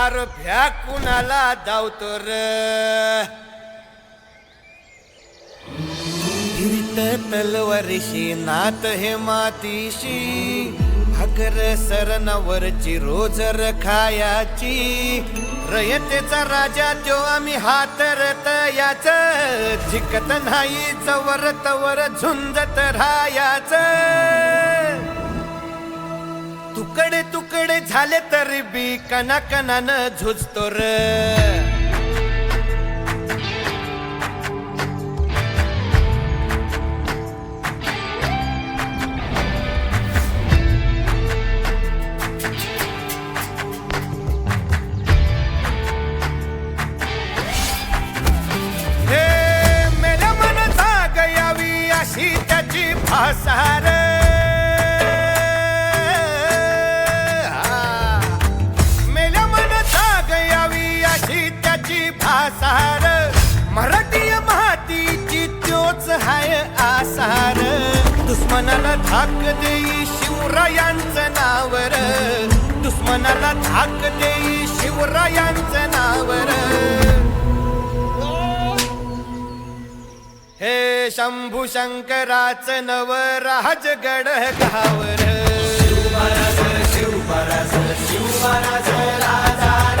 अर भ्या कुणाला धावतो र? हिरित तलवारीशी नात हे मातीशी भाकर सरनावरची रोज रखायाची. रयतेचा राजा तो आम्ही हातरत याच झिकत नाही चवर तवर झुंजत राहायचं. तुकडे तुकडे झाले तरी बी कना कनानं झुजतो र. हे मेल्या मन जाग यावी अशी त्याची भासार. त्याची मराठी मातीची त्योच हाय आसार. दुश्मनाला धाक देई शिवरायांचं नावर. दुश्मनाला धाक देई शिवरायांचं नावर. हे शंभू शंकराच नव राजगड गावर. शिवराज शिवराज शिवराज राजार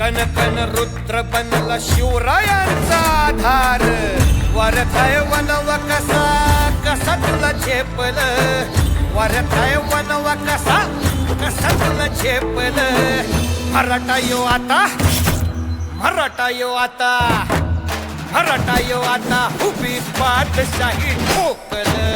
कन कन रुद्र बनला शिवरायांचा आधार. वरथाय वनव कसा कसा तुला झेपल वरथाय वनव कसा कसा तुला झेपल. मराठा यो आता मराठा यो आता. मराठा यो आता उभी पाठशाही ठोकल.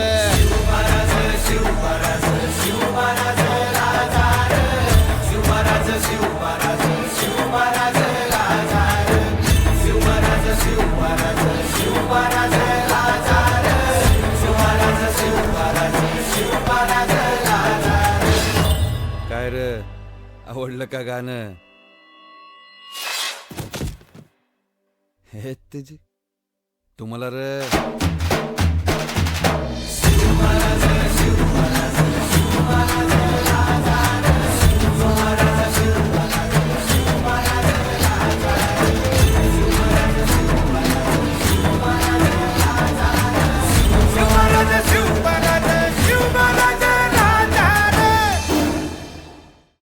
आवडलं का गाणं? हे तुझी तुम्हाला र